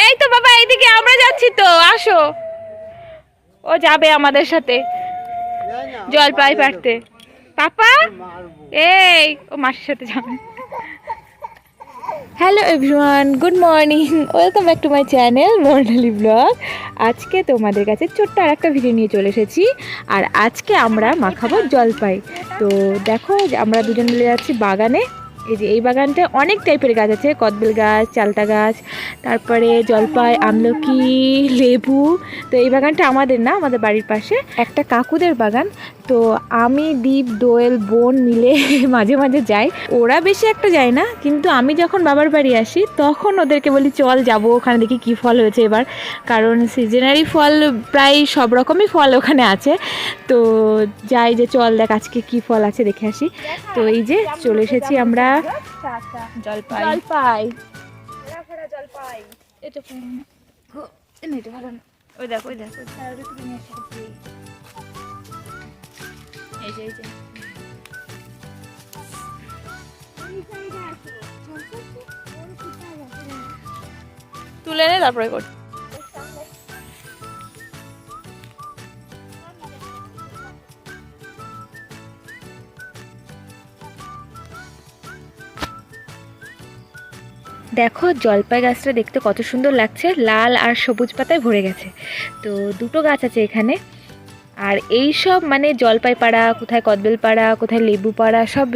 এই তো বাবা, এইদিকে আমরা যাচ্ছি তো, আসো। ও যাবে আমাদের সাথে। জলপাই পাড়তে। পাপা? এই, ও মাসির সাথে যাবে। Hello everyone good morning welcome back to my channel Barnali blog আজকে তোমাদের কাছে ছোট্ট আর একটা ভিডিও নিয়ে চলে এসেছি। আর আজকে আমরা মাখাবো জলপাই। তো দেখো আমরা দুজন মিলে যাচ্ছি বাগানে। এই যে এই বাগানটা অনেক টাইপের গাছ আছে, কদবেল গাছ, চালতা গাছ, তারপরে জলপাই, আমলকি, লেবু। তো এই বাগানটা আমাদের না, আমাদের বাড়ির পাশে। একটা কাকুদের বাগান তো আমি দীপ দোয়েল বোন মিলে মাঝে মাঝে যাই। ওরা বেশি একটা যায় না কিন্তু আমি যখন বাবার বাড়ি আসি তখন ওদেরকে বলি চল যাব ওখানে দেখি কী ফল হয়েছে এবার। কারণ সিজনারি ফল প্রায় সব রকমই ফল ওখানে আছে। তো যাই যে চল দেখ আজকে কী ফল আছে দেখে আসি। তো এই যে চলে এসেছি আমরা জলপাই। জলপাই। এটা এটা ভালো না। ওই দেখ ওই দেখ ওই দেখ। তুলে নে, তারপরে কর। দেখো, জলপাই গাছটা দেখতে কত সুন্দর লাগছে। লাল আর সবুজ পাতায় ভরে গেছে। তো দুটো গাছ আছে এখানে। আর এই সব মানে জলপাই পাড়া কোথায় কদবেল পাড়া কোথায় লেবু পাড়া সব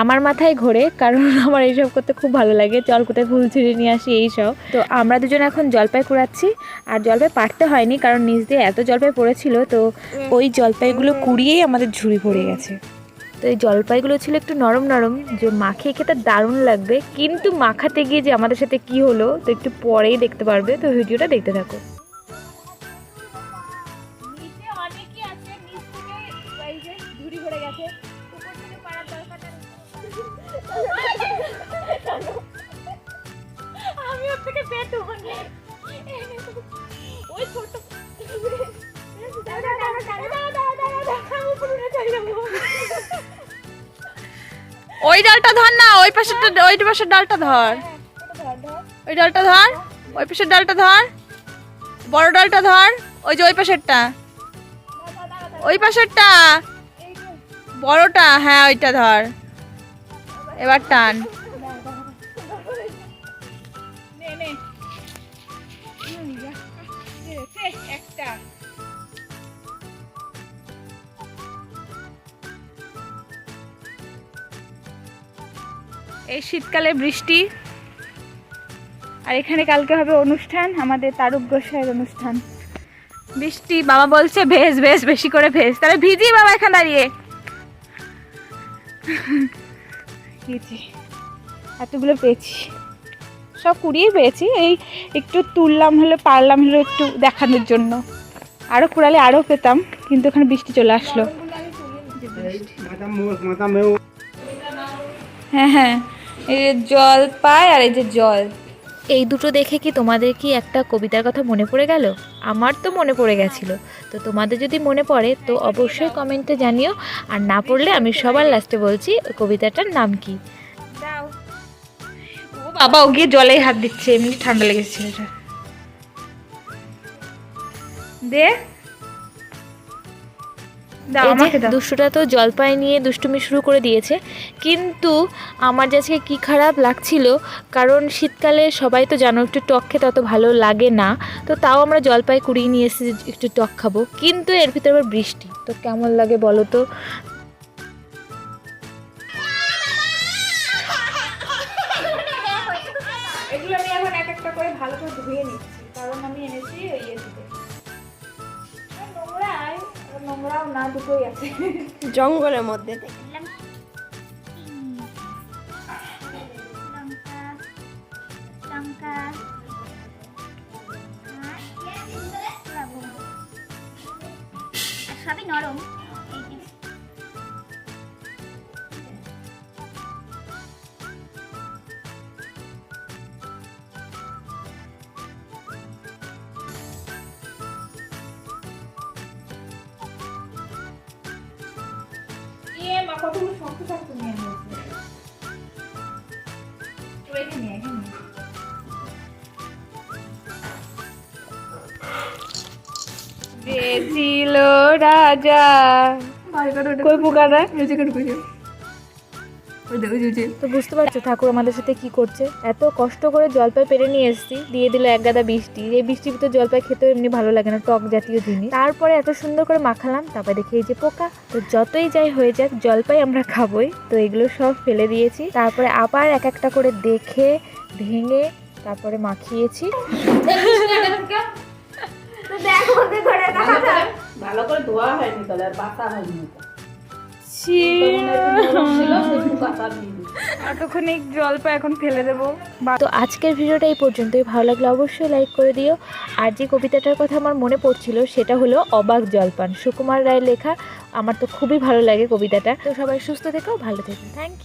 আমার মাথায় ঘোরে কারণ আমার এইসব করতে খুব ভালো লাগে। জল কোথায় ফুল ছিঁড়ে নিয়ে আসি এই সব। তো আমরা দুজন এখন জলপাই কুড়াচ্ছি আর জলপাই পাড়তে হয়নি কারণ নিচ দিয়ে এত জলপাই পড়েছিল তো ওই জলপাইগুলো কুড়িয়েই আমাদের ঝুড়ি পড়ে গেছে। তো এই জলপাইগুলো ছিল একটু নরম নরম যে মাখিয়ে খেতে দারুণ লাগবে কিন্তু মাখাতে গিয়ে যে আমাদের সাথে কি হলো তো একটু পরেই দেখতে পারবে তো ভিডিওটা দেখতে থাকো। ওই ডালটা ধর না, ওই পাশেরটা, ওই পাশের ডালটা ধর। ওই ডালটা ধর, ওই পাশের ডালটা ধর। বড় ডালটা ধর, ওই যে ওই পাশেরটা। ওই পাশেরটা। বড়টা হ্যাঁ ওইটা ধর। এবার টান। এই শীতকালে বৃষ্টি। আর এখানে কালকে হবে অনুষ্ঠান আমাদের তারুক গোসাইয়ের অনুষ্ঠান। বৃষ্টি বাবা বলছে ভেজ ভেজ বেশি করে ভেজ। তাহলে ভিজি বাবা এখানে দাঁড়িয়ে। এতগুলো পেয়েছি। সব কুড়িয়ে পেয়েছি এই একটু তুললাম হলে পারলাম হলো একটু দেখানোর জন্য। আরও কুড়ালে আরও পেতাম কিন্তু ওখানে বৃষ্টি চলে আসলো। হ্যাঁ হ্যাঁ। এই যে জল পায় আর এই যে জল। এই দুটো দেখে কি তোমাদের কি একটা কবিতার কথা মনে পড়ে গেল? আমার তো মনে পড়ে গেছিল। তো তোমাদের যদি মনে পড়ে তো অবশ্যই কমেন্টে জানিও। আর না পড়লে আমি সবার লাস্টে বলছি ওই কবিতাটার নাম কি? ও বাবা ও গিয়ে জলে হাত দিচ্ছে এমনি ঠান্ডা লেগেছে ছেলেটা। দে। দুষ্টুটা তো জলপাই নিয়ে দুষ্টুমি শুরু করে দিয়েছে। কিন্তু আমার যে আজকে কী খারাপ লাগছিল কারণ শীতকালে সবাই তো জানো একটু টক খেতে অত ভালো লাগে না তো তাও আমরা জলপাই কুড়িয়ে নিয়ে এসেছি যে একটু টক খাব। কিন্তু এর ভিতরে আবার বৃষ্টি তো কেমন লাগে বলো তো? এগুলো আমি এখন এক একটা করে ভালো করে ধুয়ে নিচ্ছি কারণ আমি এনেছি ওই ইয়ে নোংরাও না দুটোই আছে জঙ্গলের মধ্যে সবই নরম কতগুলো শক্ত শক্ত নিয়ে নিয়েছে। এখানে এখানে যে ছিল রাজা। কই পোকাটা? এই যে কেন তো বুঝতে পারছ ঠাকুর আমাদের সাথে কি করছে? এত কষ্ট করে জলপাই পেরে নিয়ে এসেছি দিয়ে দিল এক গাদা বৃষ্টি। এই বৃষ্টির ভিতরে জলপাই খেতেও এমনি ভালো লাগে না টক জাতীয় জিনিস। তারপরে এত সুন্দর করে মাখালাম তারপরে দেখি এই যে পোকা। তো যতই যাই হয়ে যাক জলপাই আমরা খাবোই। তো এগুলো সব ফেলে দিয়েছি। তারপরে আবার এক একটা করে দেখে ভেঙে তারপরে মাখিয়েছি। ভালো করে ধোয়া হয়নি তাহলে আর বাতা হয়নি। তো। ছি ছিল শুধু বাতা দিয়ে দিই। এতক্ষণে জলপাই এখন ফেলে দেবো। তো আজকের ভিডিওটা এই পর্যন্তই। ভালো লাগলে অবশ্যই লাইক করে দিও। আর যে কবিতাটার কথা আমার মনে পড়ছিল, সেটা হলো অবাক জলপান। সুকুমার রায়ের লেখা। আমার তো খুবই ভালো লাগে কবিতাটা। তো সবাই সুস্থ থেকেও ভালো থেকো। Thank you